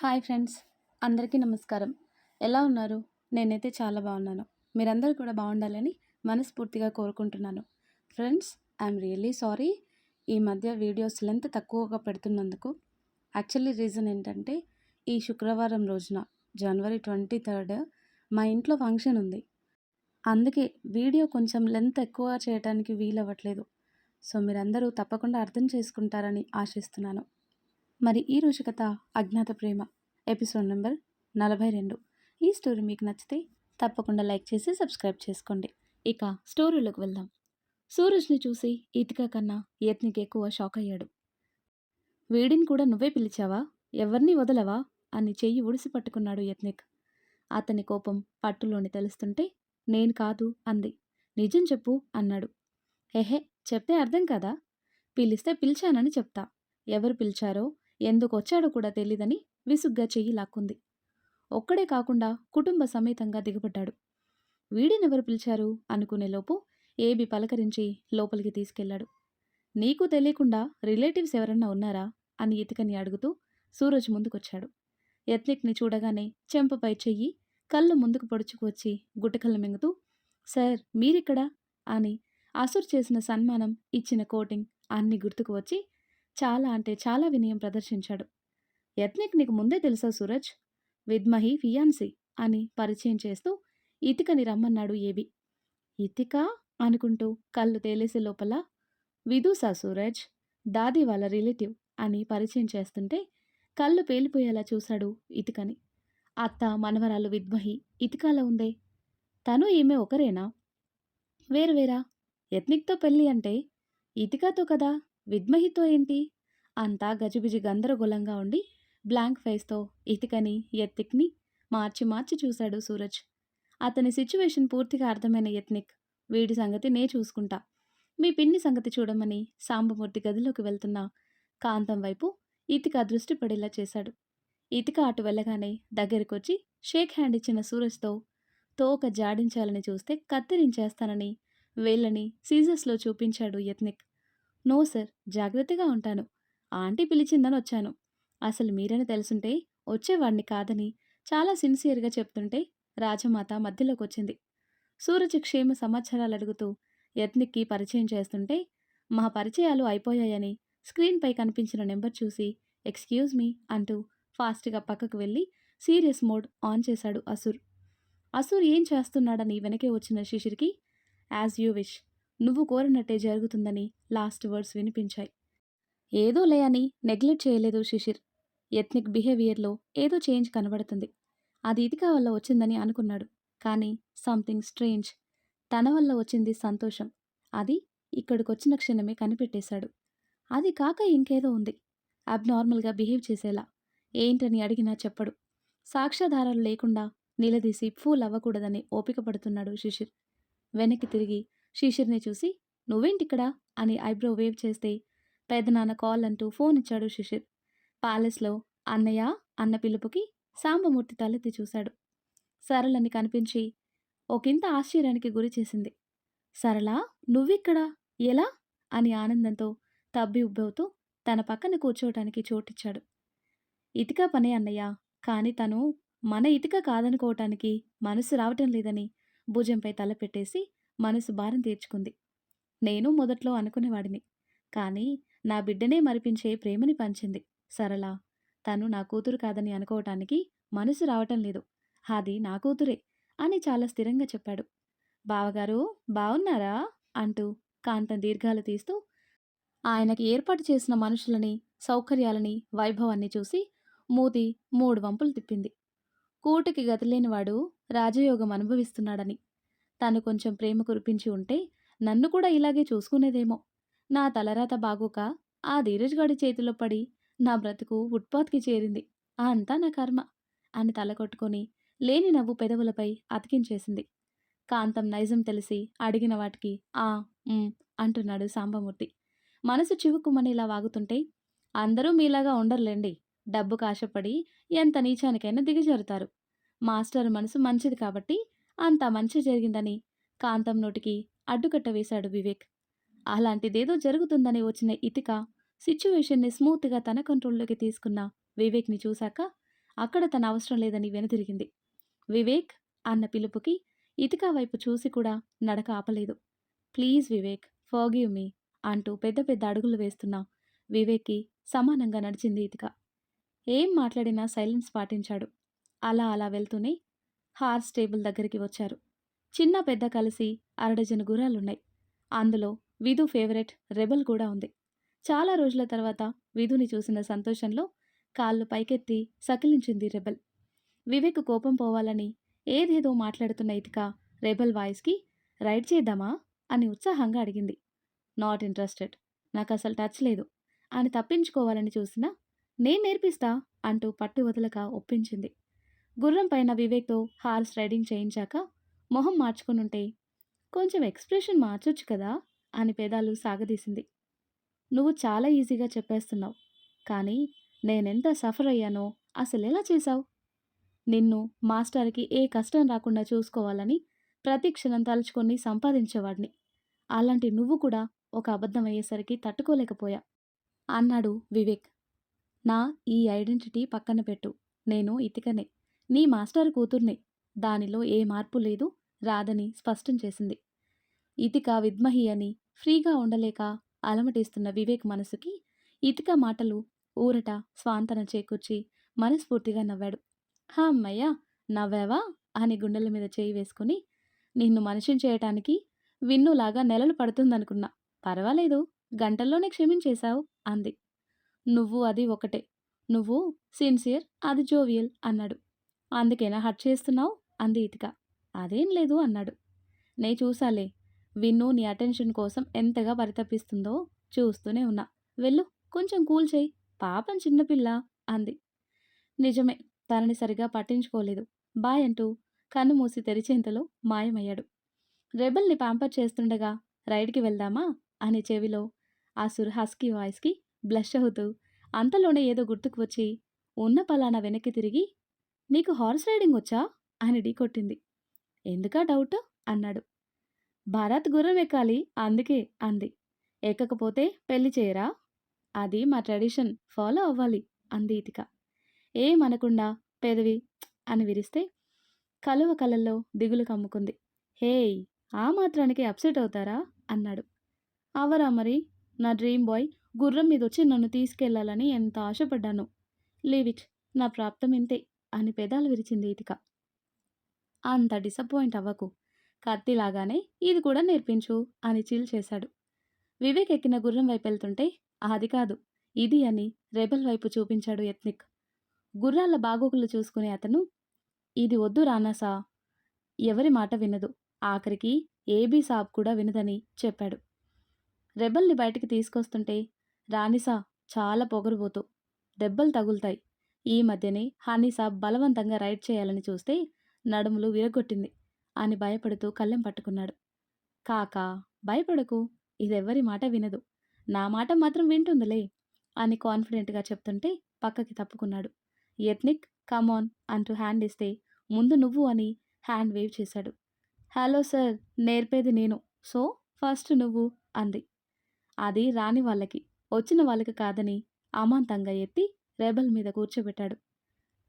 Hi friends అందరికీ నమస్కారం. ఎలా ఉన్నారు? నేనైతే చాలా బాగున్నాను. మీరందరూ కూడా బాగుండాలని మనస్ఫూర్తిగా కోరుకుంటున్నాను. Friends I'm really sorry. ఈ మధ్య వీడియోస్ లెంత్ తక్కువగా పెడుతున్నందుకు యాక్చువల్లీ రీజన్ ఏంటంటే ఈ శుక్రవారం రోజున జనవరి ట్వంటీ థర్డ్ మా ఇంట్లో ఫంక్షన్ ఉంది. అందుకే వీడియో కొంచెం లెంత్ ఎక్కువ చేయడానికి వీలవ్వట్లేదు. సో మీరందరూ తప్పకుండా అర్థం చేసుకుంటారని ఆశిస్తున్నాను. మరి ఈ రోజు కథ అజ్ఞాత ప్రేమ ఎపిసోడ్ నెంబర్ నలభై రెండు. ఈ స్టోరీ మీకు నచ్చితే తప్పకుండా లైక్ చేసి సబ్స్క్రైబ్ చేసుకోండి. ఇక స్టోరీలోకి వెళ్దాం. సూరజ్ని చూసి ఈతిక కన్నా యత్నికి ఎక్కువ షాక్ అయ్యాడు. వీడిని కూడా నువ్వే పిలిచావా? ఎవరిని వదలవా? అని చెయ్యి ఉడిసి పట్టుకున్నాడు యత్నిక్. అతని కోపం పట్టులోని తెలుస్తుంటే నేను కాదు అంది. నిజం చెప్పు అన్నాడు. ఎహే చెప్తే అర్థం కదా? పిలిస్తే పిలిచానని చెప్తా. ఎవరు పిలిచారో ఎందుకొచ్చాడో కూడా తెలీదని విసుగ్గా చెయ్యి లాక్కుంది. ఒక్కడే కాకుండా కుటుంబ సమేతంగా దిగబడ్డాడు. వీడినెవరు పిలిచారు? అనుకునేలోపు ఏబి పలకరించి లోపలికి తీసుకెళ్ళాడు నీకు తెలియకుండా రిలేటివ్స్ ఎవరన్నా ఉన్నారా? అని ఇతికని అడుగుతూ సూరజ్ ముందుకొచ్చాడు. ఎత్లిక్ని చూడగానే చెంపపై చెయ్యి కళ్ళు ముందుకు పొడుచుకు వచ్చి గుట్టకళ్ళు మింగుతూ సార్ మీరిక్కడా? అని అసురు చేసిన సన్మానం ఇచ్చిన కోటింగ్ అన్ని గుర్తుకు వచ్చి చాలా అంటే చాలా వినయం ప్రదర్శించాడు. యత్నిక్ నీకు ముందే తెలుసా సూరజ్? విద్మహి ఫియాన్సీ అని పరిచయం చేస్తూ ఇతికని రమ్మన్నాడు ఏబి. ఇతిక? అనుకుంటూ కళ్ళు తేలేసే లోపల విదూసా సూరజ్ దాది వాళ్ళ రిలేటివ్ అని పరిచయం చేస్తుంటే కళ్ళు పేలిపోయేలా చూశాడు ఇతికని. అత్త మనవరాలు విద్మహి ఇతికాల ఉందే. తను ఈమె ఒకరేనా? వేరువేరా యత్నిక్తో పెళ్ళి అంటే ఇతికాతో కదా? విద్మహితో ఏంటి? అంతా గజిబిజి గందరగోళంగా ఉండి బ్లాంక్ ఫేస్తో ఇతికని ఎత్తిక్ని మార్చి మార్చి చూశాడు సూరజ్. అతని సిచ్యువేషన్ పూర్తిగా అర్థమైన యత్నిక్. వీడి సంగతి నే చూసుకుంటా. మీ పిన్ని సంగతి చూడమని సాంబమూర్తి గదిలోకి వెళ్తున్న. కాంతం వైపు ఇతిక దృష్టి పడేలా చేశాడు. ఇతిక అటు వెళ్ళగానే దగ్గరికొచ్చి షేక్ హ్యాండ్ ఇచ్చిన సూరజ్తో తోక జాడించాలని చూస్తే కత్తిరించేస్తానని వేళ్ళని సీజర్స్లో చూపించాడు యత్నిక్. నో సార్ జాగ్రత్తగా ఉంటాను. ఆంటీ పిలిచిందని వచ్చాను. అసలు మీరని తెలుసుంటే వచ్చేవాడిని కాదని చాలా సిన్సియర్గా చెప్తుంటే రాజమాత మధ్యలోకి వచ్చింది సూరజ్ క్షేమ సమాచారాలు అడుగుతూ యత్నిక్కి పరిచయం చేస్తుంటే మా పరిచయాలు అయిపోయాయని స్క్రీన్పై కనిపించిన నెంబర్ చూసి ఎక్స్క్యూజ్ మీ అంటూ ఫాస్ట్గా పక్కకు వెళ్ళి సీరియస్ మోడ్ ఆన్ చేశాడు అసుర్. అసుర్ ఏం చేస్తున్నాడని వెనకే వచ్చిన శిశిర్కి యాజ్ యూ విష్ నువ్వు కోరినట్టే జరుగుతుందని లాస్ట్ వర్డ్స్ వినిపించాయి. ఏదో లే అని నెగ్లెక్ట్ చేయలేదు శిశిర్. ఎథ్నిక్ బిహేవియర్లో ఏదో చేంజ్ కనబడుతుంది. అది ఇదికా వల్ల వచ్చిందని అనుకున్నాడు. కానీ సంథింగ్ స్ట్రేంజ్. తన వల్ల వచ్చింది సంతోషం. అది ఇక్కడికొచ్చిన క్షణమే కనిపెట్టేశాడు. అది కాక ఇంకేదో ఉంది. అబ్నార్మల్గా బిహేవ్ చేసేలా. ఏంటని అడిగినా చెప్పడు. సాక్ష్యాధారాలు లేకుండా నిలదీసి ఫూల్ అవ్వకూడదని ఓపిక పడుతున్నాడు శిశిర్. వెనక్కి తిరిగి శిశిర్ని చూసి నువ్వేంటిక్కడా? అని ఐబ్రో వేవ్ చేస్తే పెదనాన్న కాల్ అంటూ ఫోన్ ఇచ్చాడు శిశిర్. ప్యాలెస్లో అన్నయ్య అన్న పిలుపుకి సాంబమూర్తి తలెత్తి చూశాడు. సరళని కనిపించి ఒకంత ఆశ్చర్యానికి గురి చేసింది. సరళ నువ్విక్కడా? ఎలా? అని ఆనందంతో తబ్బి ఉబ్బవుతూ తన పక్కన కూర్చోవటానికి చోటిచ్చాడు. ఇతిక పనే అన్నయ్య కాని తను మన ఇతిక కాదనుకోవటానికి మనసు రావటం లేదని భుజంపై తల పెట్టేసి మనసు భారం తీర్చుకుంది. నేను మొదట్లో అనుకునేవాడిని. కానీ నా బిడ్డనే మరిపించే ప్రేమని పంచింది. సరళ తను నా కూతురు కాదని అనుకోవటానికి మనసు రావటం లేదు. అది నా కూతురే అని చాలా స్థిరంగా చెప్పాడు. బావగారు బావున్నారా? అంటూ కాంతం దీర్ఘాలు తీస్తూ ఆయనకి ఏర్పాటు చేసిన మనుషులని సౌకర్యాలని వైభవాన్ని చూసి మూతి మూడు వంపులు తిప్పింది. కూటికి గతిలేనివాడు రాజయోగం అనుభవిస్తున్నాడని తను కొంచెం ప్రేమ కురిపించి ఉంటే నన్ను కూడా ఇలాగే చూసుకునేదేమో. నా తలరాత బాగోక ఆ ధీరజ్ గాడి చేతిలో పడి నా బ్రతుకు ఉట్పాత్కి చేరింది. అంతా నా కర్మ అని తల కొట్టుకొని లేని నవ్వు పెదవులపై అతికించేసింది. కాంతం నైజం తెలిసి అడిగిన వాటికి ఆ అంటున్నాడు సాంబమూర్తి. మనసు చివుకుమనేలా వాగుతుంటే అందరూ మీలాగా ఉండర్లేండి. డబ్బు కాశపడి ఎంత నీచానికైనా దిగజారుతారు. మాస్టర్ మనసు మంచిది కాబట్టి అంత మంచి జరిగిందని కాంతం నోటికి అడ్డుకట్ట వేశాడు వివేక్. అలాంటిదేదో జరుగుతుందని వచ్చిన ఇతిక సిచ్యువేషన్ని స్మూత్గా తన కంట్రోల్లోకి తీసుకున్న వివేక్ని చూశాక అక్కడ తన అవసరం లేదని వెనుతిరిగింది వివేక్ అన్న పిలుపుకి ఇతిక వైపు చూసి కూడా నడక ఆపలేదు. ప్లీజ్ వివేక్ ఫర్గివ్ మీ అంటూ పెద్ద పెద్ద అడుగులు వేస్తున్న వివేక్కి సమానంగా నడిచింది ఇతిక. ఏం మాట్లాడినా సైలెన్స్ పాటించాడు. అలా అలా వెళ్తూనే హార్స్ టేబుల్ దగ్గరికి వచ్చారు. చిన్న పెద్ద కలిసి అరడజను గుర్రాలున్నాయి. అందులో విధు ఫేవరెట్ రెబల్ కూడా ఉంది. చాలా రోజుల తర్వాత విధుని చూసిన సంతోషంలో కాళ్ళు పైకెత్తి సకిలించింది రెబల్. వివేక్ కోపం పోవాలని ఏదేదో మాట్లాడుతున్న ఇతిక రెబల్ వాయిస్కి రైడ్ చేద్దామా? అని ఉత్సాహంగా అడిగింది. Not interested. నాకు అసలు టచ్ లేదు. అని తప్పించుకోవాలని చూసినా నేను నేర్పిస్తా అంటూ పట్టు వదలక ఒప్పించింది. గుర్రం పైన వివేక్తో హార్స్ రైడింగ్ చేయించాక మొహం మార్చుకునుంటే కొంచెం ఎక్స్ప్రెషన్ మార్చొచ్చు కదా అని పేదాలు సాగదీసింది. నువ్వు చాలా ఈజీగా చెప్పేస్తున్నావు కానీ నేనెంత సఫర్ అయ్యానో అసలు ఎలా చేశావు? నిన్ను మాస్టర్కి ఏ కష్టం రాకుండా చూసుకోవాలని ప్రతి క్షణం తలుచుకొని సంపాదించేవాడిని. అలాంటి నువ్వు కూడా ఒక అబద్ధం అయ్యేసరికి తట్టుకోలేకపోయా అన్నాడు వివేక్. నా ఈ ఐడెంటిటీ పక్కన పెట్టు నేను ఇతికనే. నీ మాస్టర్ కూతుర్నే. దానిలో ఏ మార్పు లేదు రాదని స్పష్టం చేసింది. ఇతిక విద్మహి అని ఫ్రీగా ఉండలేక అలమటిస్తున్న వివేక్ మనసుకి ఇతిక మాటలు ఊరట స్వాంతన చేకూర్చి మనస్ఫూర్తిగా నవ్వాడు. హా అమ్మయ్య నవ్వావా? అని గుండెల మీద చేయి వేసుకుని నిన్ను మనిషిని చేయటానికి విన్నులాగా నెలలు పడుతుందనుకున్నా. పర్వాలేదు గంటల్లోనే క్షమించేశావు అంది. నువ్వు అది ఒకటే. నువ్వు సిన్సియర్ అది జోవియల్ అన్నాడు. అందుకేనా హట్ చేస్తున్నావు? అంది ఇతిక. అదేం లేదు అన్నాడు. నే చూసాలే విన్ను నీ అటెన్షన్ కోసం ఎంతగా పరితపిస్తుందో చూస్తూనే ఉన్నా. వెళ్ళు కొంచెం కూల్ చేయి. పాపం చిన్నపిల్ల అంది. నిజమే తనని సరిగా పట్టించుకోలేదు. బాయ్ అంటూ కన్ను మూసి తెరిచేంతలో మాయమయ్యాడు. రెబల్ని పాంపర్ చేస్తుండగా రైడ్కి వెళ్దామా? అనే చెవిలో ఆ సుర్హాస్కి వాయిస్కి బ్లష్ అవుతూ అంతలోనే ఏదో గుర్తుకు వచ్చి ఉన్న పలానా వెనక్కి తిరిగి నీకు హార్స్ రైడింగ్ వచ్చా? అని ఢీ కొట్టింది. ఎందుకా డౌట్? అన్నాడు. భారత్ గుర్రం ఎక్కాలి అందుకే అంది. ఎక్కకపోతే పెళ్ళి చేయరా? అది మా ట్రెడిషన్ ఫాలో అవ్వాలి అంది ఇతిక. ఏమనకుండా పెదవి అని విరిస్తే కలువ కలల్లో దిగులు కమ్ముకుంది. హేయ్ ఆ మాత్రానికి అప్సెట్ అవుతారా? అన్నాడు. అవరా మరి? నా డ్రీమ్ బాయ్ గుర్రం మీద వచ్చి నన్ను తీసుకెళ్ళాలని ఎంత ఆశపడ్డాను. లీవ్ ఇట్ నా ప్రాప్తం ఇంతే. అని పెదాలు విరిచింది ఇతిక అంత డిసప్పాయింట్ అవ్వకు. కత్తిలాగానే ఇది కూడా నేర్పించు అని చీల్ చేశాడు. వివేక్ ఎక్కిన గుర్రం వైపు వెళ్తుంటే అది కాదు ఇది అని రెబల్ వైపు చూపించాడు యత్నిక్. గుర్రాల బాగోగులు చూసుకునే అతను ఇది వద్దు రానాసా ఎవరి మాట వినదు ఆఖరికి ఏబీ సాబ్ కూడా వినదని చెప్పాడు. రెబల్ని బయటికి తీసుకొస్తుంటే రానిసా చాలా పొగరుబోతూ దెబ్బలు తగులుతాయి ఈ మధ్యనే హానీసాబ్ బలవంతంగా రైడ్ చేయాలని చూస్తే నడుములు విరగొట్టింది. అని భయపడుతూ కళ్ళెం పట్టుకున్నాడు. కాకా భయపడకు. ఇదెవ్వరి మాట వినదు. నా మాట మాత్రం వింటుందిలే అని కాన్ఫిడెంట్గా చెప్తుంటే పక్కకి తప్పుకున్నాడు. యత్నిక్ కమాన్ అంటూ హ్యాండ్ ఇస్తే ముందు నువ్వు అని హ్యాండ్ వేవ్ చేశాడు. హలో సార్ నేర్పేది నేను. సో ఫస్ట్ నువ్వు అంది. అది రాని వాళ్ళకి వచ్చిన వాళ్ళకి కాదని అమాంతంగా ఎత్తి రెబల్ మీద కూర్చోబెట్టాడు.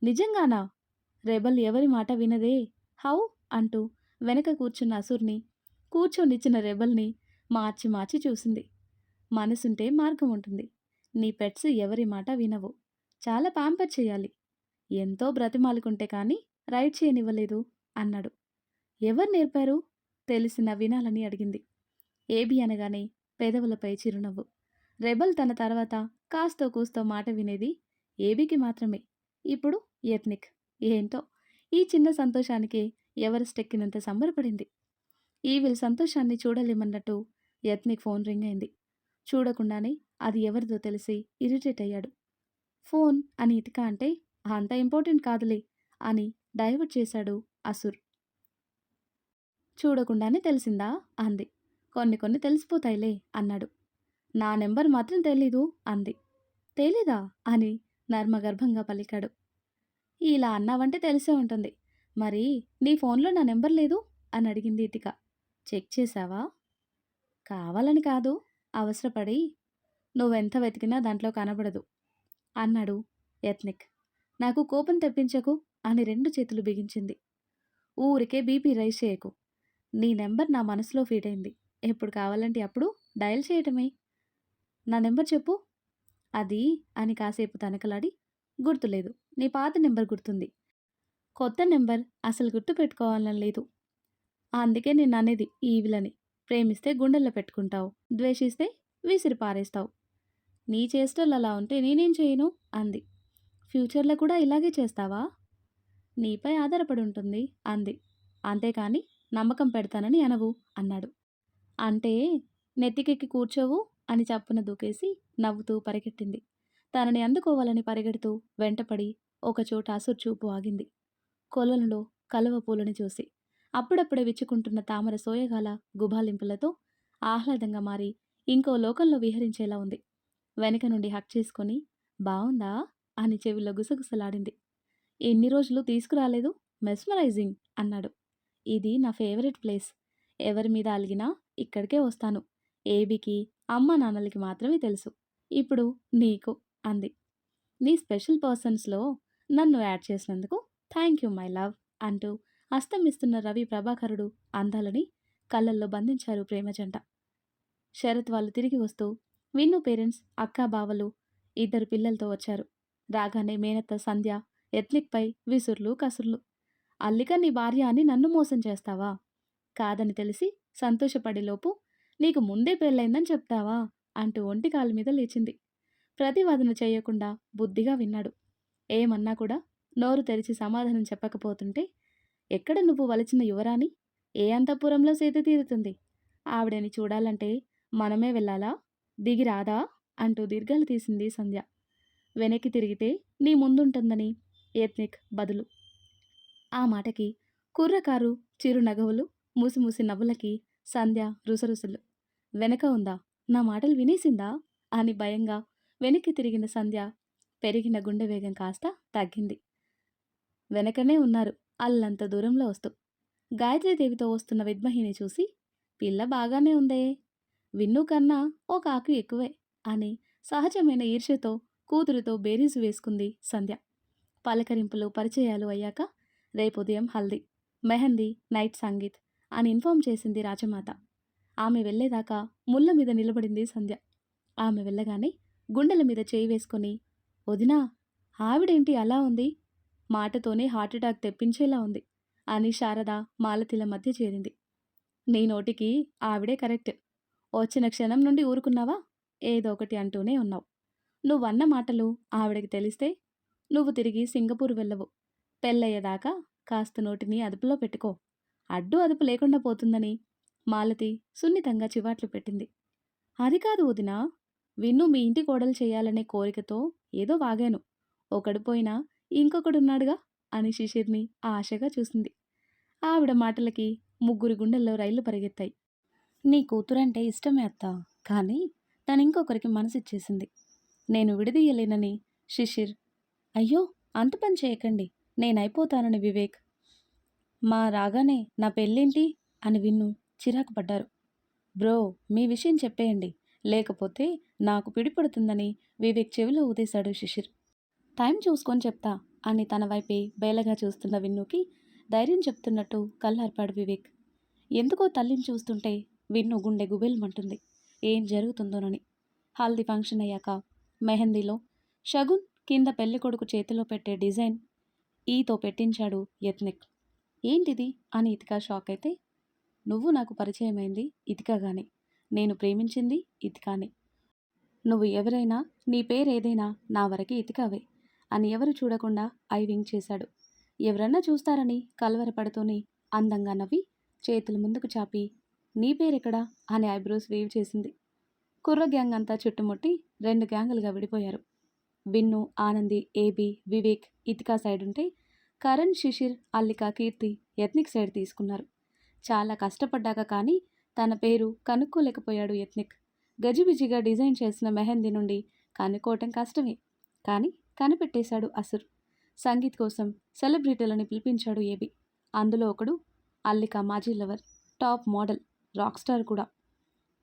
నిజంగానా? రెబల్ ఎవరి మాట వినదే? హౌ అంటూ వెనక కూర్చున్న అసుర్ని కూర్చొనిచ్చిన రెబల్ని మార్చి మార్చి చూసింది. మనసుంటే మార్గం ఉంటుంది. నీ పెట్స్ ఎవరి మాట వినవు. చాలా పాంపర్ చేయాలి. ఎంతో బ్రతిమాలుకుంటే కానీ రైడ్ చేయనివ్వలేదు అన్నాడు. ఎవరు నేర్పారు తెలిసిన వినాలని అడిగింది. ఏబి అనగానే పెదవులపై చిరునవ్వు. రెబల్ తన తర్వాత కాస్తో కూస్తో మాట వినేది ఏబీకి మాత్రమే. ఇప్పుడు యత్నిక్ ఏంటో? ఈ చిన్న సంతోషానికి ఎవరెస్ట్ ఎక్కినంత సంబరపడింది. ఈవిల్ సంతోషాన్ని చూడలేమన్నట్టు యత్నిక్ ఫోన్ రింగ్ అయింది. చూడకుండానే అది ఎవరిదో తెలిసి ఇరిటేట్ అయ్యాడు. ఫోన్ అని ఇతిక అంటే అంత ఇంపార్టెంట్ కాదులే అని డైవర్ట్ చేశాడు అసుర్. చూడకుండానే తెలిసిందా? అంది. కొన్ని కొన్ని తెలిసిపోతాయిలే అన్నాడు. నా నెంబర్ మాత్రం తెలీదు అంది. తెలీదా? అని నర్మగర్భంగా పలికాడు. ఇలా అన్నావంటే తెలిసే ఉంటుంది. మరి నీ ఫోన్లో నా నెంబర్ లేదు? అని అడిగింది ఇతిక. చెక్ చేశావా? కావాలని కాదు. అవసరపడి నువ్వెంత వెతికినా దాంట్లో కనబడదు. అన్నాడు యత్నిక్. నాకు కోపం తెప్పించకు అని రెండు చేతులు బిగించింది. ఊరికే బీపీ రైస్ చేయకు. నీ నెంబర్ నా మనసులో ఫీట్ అయింది. ఎప్పుడు కావాలంటే అప్పుడు డయల్ చేయటమే. నా నెంబర్ చెప్పు. అది అని కాసేపు తనకలాడి గుర్తులేదు నీ పాత నెంబర్ గుర్తుంది. కొత్త నెంబర్ అసలు గుర్తు పెట్టుకోవాలని లేదు. అందుకే నేను అనేది ఈవిలని. ప్రేమిస్తే గుండెల్లో పెట్టుకుంటావు ద్వేషిస్తే విసిరి పారేస్తావు. నీ చేష్టలు అలా ఉంటే నేనేం చేయను? అంది. ఫ్యూచర్లో కూడా ఇలాగే చేస్తావా? నీపై ఆధారపడి ఉంటుంది అంది. అంతేకాని నమ్మకం పెడతానని అనవు అన్నాడు. అంటే నెత్తికెక్కి కూర్చోవు? అని చప్పున దూకేసి నవ్వుతూ పరిగెట్టింది తనని అందుకోవాలని పరిగెడుతూ వెంటపడి ఒకచోట అసురుచూపు ఆగింది. కొలనులో కలువ పూలని చూసి అప్పుడప్పుడే విచ్చుకుంటున్న తామర సోయగాల గుబాలింపులతో ఆహ్లాదంగా మారి ఇంకో లోకంలో విహరించేలా ఉంది. వెనక నుండి హక్ చేసుకొని బావుందా? అని చెవిలో గుసగుసలాడింది. ఎన్ని రోజులు తీసుకురాలేదు? మెస్మరైజింగ్ అన్నాడు. ఇది నా ఫేవరెట్ ప్లేస్. ఎవరి మీద అలిగినా ఇక్కడికే వస్తాను. ఏబికి అమ్మ నాన్నలకి మాత్రమే తెలుసు. ఇప్పుడు నీకు అంది. నీ స్పెషల్ పర్సన్స్లో నన్ను యాడ్ చేసినందుకు థ్యాంక్ యూ మై లవ్ అంటూ అస్తమిస్తున్న రవి ప్రభాకరుడు అందాలని కళ్ళల్లో బంధించారు ప్రేమ జంట. శరత్ వాళ్ళు తిరిగి వస్తూ విన్ను పేరెంట్స్ అక్కా బావలు ఇద్దరు పిల్లలతో వచ్చారు. రాగానే మేనత్త సంధ్య ఎత్నిక్పై విసుర్లు కసుర్లు. అల్లిక నీ భార్య అని నన్ను మోసం చేస్తావా? కాదని తెలిసి సంతోషపడేలోపు నీకు ముందే పెళ్ళైందని చెప్తావా? అంటూ ఒంటి కాలు మీద లేచింది. ప్రతివాదన చేయకుండా బుద్ధిగా విన్నాడు. ఏమన్నా కూడా నోరు తెరిచి సమాధానం చెప్పకపోతుంటే ఎక్కడ నువ్వు వలచిన యువరాణి? ఏ అంతఃపురంలో సీత తీరుతుంది? ఆవిడని చూడాలంటే మనమే వెళ్ళాలా? దిగి రాదా? అంటూ దీర్ఘాలు తీసింది సంధ్య. వెనక్కి తిరిగితే నీ ముందుంటుందని ఏత్నిక్ బదులు. ఆ మాటకి కుర్రకారు చిరునగవులు మూసిమూసి నవ్వులకి సంధ్య రుసరుసలు. వెనక ఉందా? నా మాటలు వినేసిందా? అని భయంగా వెనక్కి తిరిగిన సంధ్య పెరిగిన గుండె వేగం కాస్త తగ్గింది. వెనకనే ఉన్నారు అల్లంత దూరంలో వస్తూ. గాయత్రీదేవితో వస్తున్న విద్మహిని చూసి పిల్ల బాగానే ఉందే? విన్ను కన్నా ఓ కాకు ఎక్కువే అని సహజమైన ఈర్ష్యతో కూతురుతో బేరీజు వేసుకుంది సంధ్య. పలకరింపులు పరిచయాలు అయ్యాక రేపు ఉదయం హల్దీ మెహందీ నైట్ సంగీత్ అని ఇన్ఫామ్ చేసింది రాజమాత. ఆమె వెళ్ళేదాకా ముళ్ళ మీద నిలబడింది సంధ్య. ఆమె వెళ్ళగానే గుండెల మీద చేయి వేసుకొని వదినా ఆవిడేంటి అలా ఉంది? మాటతోనే హార్ట్అటాక్ తెప్పించేలా ఉంది అని శారద మాలతిల మధ్య చేరింది. నీ నోటికి ఆవిడే కరెక్ట్. వచ్చిన క్షణం నుండి ఊరుకున్నావా? ఏదో ఒకటి అంటూనే ఉన్నావు. నువ్వన్న మాటలు ఆవిడకి తెలిస్తే నువ్వు తిరిగి సింగపూర్ వెళ్ళవు. పెళ్ళయ్యేదాకా కాస్త నోటిని అదుపులో పెట్టుకో. అడ్డు అదుపు లేకుండా పోతుందని మాలతి సున్నితంగా చివాట్లు పెట్టింది. అది కాదు వదినా విన్ను మీ ఇంటి కోడలు చేయాలనే కోరికతో ఏదో వాగాను. ఒకడు పోయినా ఇంకొకడున్నాడుగా అని శిశిర్ని ఆశగా చూసింది. ఆవిడ మాటలకి ముగ్గురి గుండెల్లో రైళ్ళు పరిగెత్తాయి. నీ కూతురంటే ఇష్టమే అత్త కానీ తను ఇంకొకరికి మనసిచ్చేసింది. నేను విడదీయలేనని శిశిర్ అయ్యో అంత పని చేయకండి నేనైపోతానని వివేక్. మా రాగానే నా పెళ్ళేంటి? అని విన్ను చిరాకు పడ్డారు. బ్రో మీ విషయం చెప్పేయండి. లేకపోతే నాకు పిడిపడుతుందని వివేక్ చెవిలో ఊదేశాడు శిశిర్. టైం చూసుకొని చెప్తా అని తన వైపే బేలగా చూస్తున్న విన్నుకి ధైర్యం చెప్తున్నట్టు కళ్ళార్పాడు వివేక్. ఎందుకో తల్లిని చూస్తుంటే విన్ను గుండె గుబేలమంటుంది. ఏం జరుగుతుందోనని. హల్దీ ఫంక్షన్ అయ్యాక మెహందీలో షగున్ కింద పెళ్ళికొడుకు చేతిలో పెట్టే డిజైన్ ఈతో పెట్టించాడు యత్నిక్. ఏంటిది? అని ఇతికా షాక్ అయితే నువ్వు నాకు పరిచయమైంది ఇతికగానే. నేను ప్రేమించింది ఇతికానే. నువ్వు ఎవరైనా నీ పేరేదైనా నా వరకే ఇతికావే అని ఎవరు చూడకుండా ఐ వింగ్ చేశాడు. ఎవరన్నా చూస్తారని కలవరపడుతూనే అందంగా నవ్వి చేతులు ముందుకు చాపి నీ పేరెక్కడా అని ఐబ్రోస్ వేవ్ చేసింది. కుర్ర గ్యాంగ్ అంతా చుట్టుముట్టి రెండు గ్యాంగులుగా విడిపోయారు. విన్ను ఆనంది ఏబి వివేక్ ఇతికా సైడ్ ఉంటే కరణ్ శిశిర్ అల్లిక కీర్తి యత్నిక్ సైడ్ తీసుకున్నారు. చాలా కష్టపడ్డాక కానీ తన పేరు కనుక్కోలేకపోయాడు యత్నిక్. గజిబిజిగా డిజైన్ చేసిన మెహందీ నుండి కనుక్కోవటం కష్టమే. కానీ కనిపెట్టేశాడు అసుర్. సంగీత్ కోసం సెలబ్రిటీలని పిలిపించాడు ఏబి. అందులో ఒకడు అల్లిక మాజీ lover top model rock star కూడా.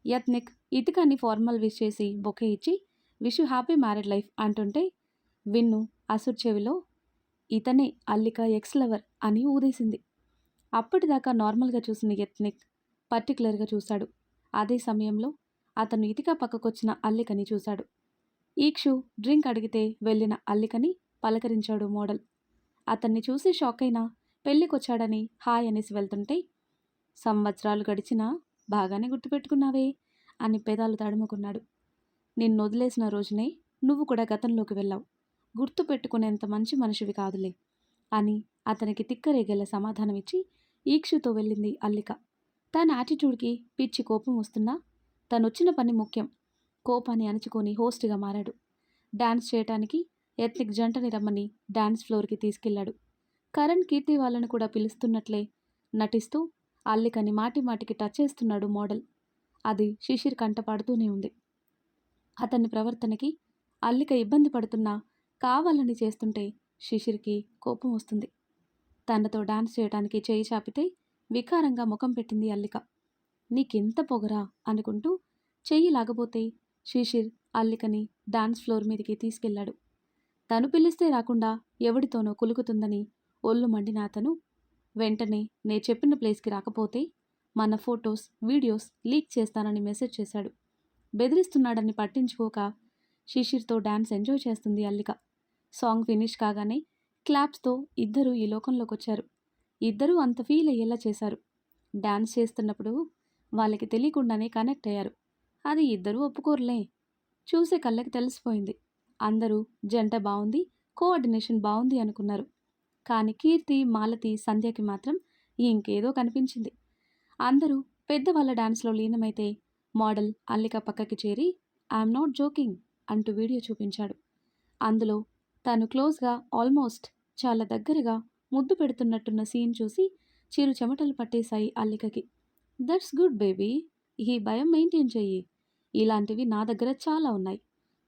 యత్నిక్ ఇతికాన్ని ఫార్మల్ విష్ చేసి బొకే ఇచ్చి విష్ హ్యాపీ మ్యారీడ్ లైఫ్ అంటుంటే విన్ను అసుర్ చెవిలో ఇతనే అల్లిక ఎక్స్ లవర్ అని ఊదేసింది. అప్పటిదాకా నార్మల్గా చూసిన యత్నిక్ పర్టికులర్గా చూశాడు. అదే సమయంలో అతను ఇతిక పక్కకొచ్చిన అల్లికని చూశాడు. ఈక్షు డ్రింక్ అడిగితే వెళ్ళిన అల్లికని పలకరించాడు మోడల్. అతన్ని చూసి షాక్ అయినా పెళ్ళికొచ్చాడని హాయ్ అనేసి వెళ్తుంటే సంవత్సరాలు గడిచినా బాగానే గుర్తుపెట్టుకున్నావే అని పెదాలు తడుముకున్నాడు. నిన్ను వదిలేసిన రోజునే నువ్వు కూడా గతంలోకి వెళ్ళావు. గుర్తుపెట్టుకునేంత మంచి మనిషివి కాదులే అని అతనికి తిక్కరేగేలా సమాధానమిచ్చి ఈక్షుతో వెళ్ళింది అల్లిక. తన యాటిట్యూడ్కి పిచ్చి కోపం వస్తున్నా తనొచ్చిన పని ముఖ్యం. కోపాన్ని అణుచుకొని హోస్ట్గా మారాడు. డాన్స్ చేయటానికి ఎత్నిక్ జంటని రమ్మని డాన్స్ ఫ్లోర్కి తీసుకెళ్ళాడు కరణ్ కీర్తి వాళ్ళను కూడా పిలుస్తున్నట్లే నటిస్తూ అల్లికని మాటి మాటికి టచ్ చేస్తున్నాడు మోడల్. అది శిశిర్ కంటపాడుతూనే ఉంది. అతని ప్రవర్తనకి అల్లిక ఇబ్బంది పడుతున్నా కావాలని చేస్తుంటే శిశిర్కి కోపం వస్తుంది. తనతో డాన్స్ చేయడానికి చేయి చాపితే వికారంగా ముఖం పెట్టింది అల్లిక. నీకెంత పొగరా? అనుకుంటూ చెయ్యి లాగబోతే శిశిర్ అల్లికని డాన్స్ ఫ్లోర్ మీదకి తీసుకెళ్ళాడు తను పిలిస్తే రాకుండా ఎవడితోనో కులుకుతుందని ఒళ్ళు మండిన అతను వెంటనే నే చెప్పిన ప్లేస్కి రాకపోతే మన ఫొటోస్ వీడియోస్ లీక్ చేస్తానని మెసేజ్ చేశాడు. బెదిరిస్తున్నాడని పట్టించుకోక శిశిర్తో డాన్స్ ఎంజాయ్ చేస్తుంది అల్లిక. సాంగ్ ఫినిష్ కాగానే క్లాప్స్తో ఇద్దరూ ఈ లోకంలోకి వచ్చారు ఇద్దరూ అంత ఫీల్ అయ్యేలా చేశారు. డాన్స్ చేస్తున్నప్పుడు వాళ్ళకి తెలియకుండానే కనెక్ట్ అయ్యారు. అది ఇద్దరూ ఒప్పుకోరులే. చూసే కళ్ళకి తెలిసిపోయింది. అందరూ జంట బాగుంది కోఆర్డినేషన్ బాగుంది అనుకున్నారు. కానీ కీర్తి మాలతి సంధ్యకి మాత్రం ఇంకేదో కనిపించింది. అందరూ పెద్దవాళ్ళ డాన్స్లో లీనమైతే మోడల్ అల్లిక పక్కకి చేరి ఐఎమ్ నాట్ జోకింగ్ అంటూ వీడియో చూపించాడు. అందులో తను క్లోజ్గా ఆల్మోస్ట్ చాలా దగ్గరగా ముద్దు పెడుతున్నట్టున్న సీన్ చూసి చిరు చెమటలు పట్టేశాయి అల్లికకి. That's good baby. ఈ భయం మెయింటైన్ చెయ్యి. ఇలాంటివి నా దగ్గర చాలా ఉన్నాయి.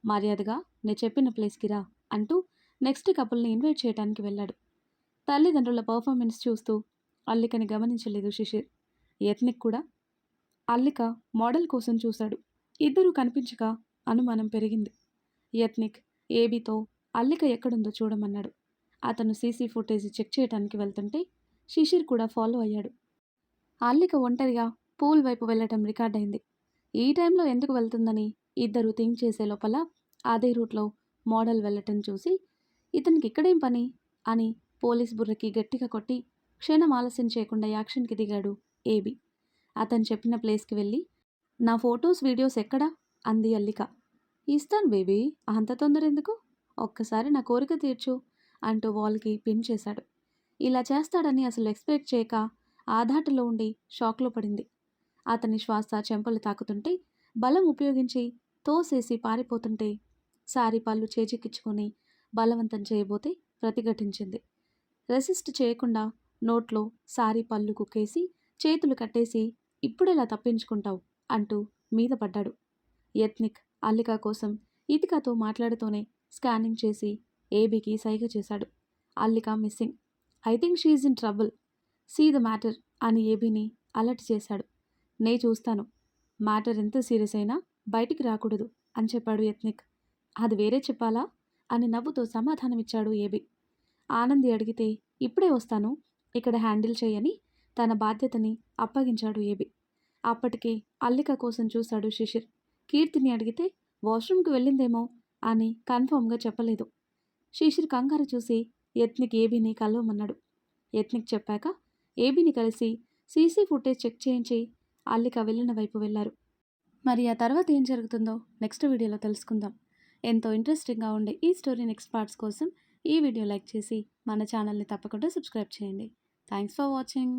మర్యాదగా నేను చెప్పిన ప్లేస్కి రా అంటూ నెక్స్ట్ కపుల్ని ఇన్వైట్ చేయడానికి వెళ్ళాడు. తల్లిదండ్రుల పర్ఫార్మెన్స్ చూస్తూ అల్లికని గమనించలేదు శిశిర్. యత్నిక్ కూడా? అల్లిక మోడల్ కోసం చూశాడు. ఇద్దరూ కనిపించక అనుమానం పెరిగింది. యత్నిక్ ఏబీతో అల్లిక ఎక్కడుందో చూడమన్నాడు. అతను సీసీ ఫుటేజ్ చెక్ చేయడానికి వెళ్తుంటే శిశిర్ కూడా ఫాలో అయ్యాడు. అల్లిక ఒంటరిగా పూల్ వైపు వెళ్ళటం రికార్డైంది ఈ టైంలో ఎందుకు వెళ్తుందని ఇద్దరు థింక్ చేసే లోపల అదే రూట్లో మోడల్ వెళ్ళటం చూసి ఇతనికి ఇక్కడేం పని? అని పోలీస్ బుర్రకి గట్టిగా కొట్టి క్షణం ఆలస్యం చేయకుండా యాక్షన్కి దిగాడు ఏబి. అతను చెప్పిన ప్లేస్కి వెళ్ళి నా ఫొటోస్ వీడియోస్ ఎక్కడా? అంది అల్లిక. ఇస్తాను బేబీ అంత తొందర ఎందుకు ఒక్కసారి నా కోరిక తీర్చు అంటూ వాల్కి పిన్ చేశాడు. ఇలా చేస్తాడని అసలు ఎక్స్పెక్ట్ చేయక ఆధాటలో ఉండి షాక్లో పడింది. అతని శ్వాస చెంపలు తాకుతుంటే బలం ఉపయోగించి తోసేసి పారిపోతుంటే సారి పళ్ళు చేజిక్కించుకొని బలవంతం చేయబోతే ప్రతిఘటించింది. రెసిస్ట్ చేయకుండా నోట్లో సారీ పళ్ళు కుక్కేసి చేతులు కట్టేసి ఇప్పుడెలా తప్పించుకుంటావు? అంటూ మీద పడ్డాడు. యత్నిక్ అల్లిక కోసం ఇతికతో మాట్లాడుతూనే స్కానింగ్ చేసి ఏబీకి సైగ చేశాడు. Allika missing. I think she's in trouble. See the matter అని ఏబీని అలర్ట్ చేశాడు. నే చూస్తాను. మ్యాటర్ ఎంత సీరియస్ అయినా బయటికి రాకూడదు అని చెప్పాడు యత్నిక్. అది వేరే చెప్పాలా? అని నవ్వుతో సమాధానమిచ్చాడు ఏబి ఆనంది అడిగితే ఇప్పుడే వస్తాను. ఇక్కడ హ్యాండిల్ చేయని తన బాధ్యతని అప్పగించాడు ఏబి అప్పటికే అల్లిక కోసం చూశాడు శిశిర్. కీర్తిని అడిగితే వాష్రూమ్కి వెళ్ళిందేమో అని కన్ఫర్మ్గా చెప్పలేదు. శిశిర్ కంగారు చూసి యత్నిక్ ఏబీని కలవమన్నాడు. యత్నిక్ చెప్పాక ఏబీని కలిసి సీసీ ఫుటేజ్ చెక్ చేయించి అల్లిక వెళ్ళిన వైపు వెళ్ళారు మరి ఆ తర్వాత ఏం జరుగుతుందో నెక్స్ట్ వీడియోలో తెలుసుకుందాం. ఎంతో ఇంట్రెస్టింగ్గా ఉండే ఈ స్టోరీ నెక్స్ట్ పార్ట్స్ కోసం ఈ వీడియో లైక్ చేసి మన ఛానల్ని తప్పకుండా సబ్స్క్రైబ్ చేయండి. Thanks for watching.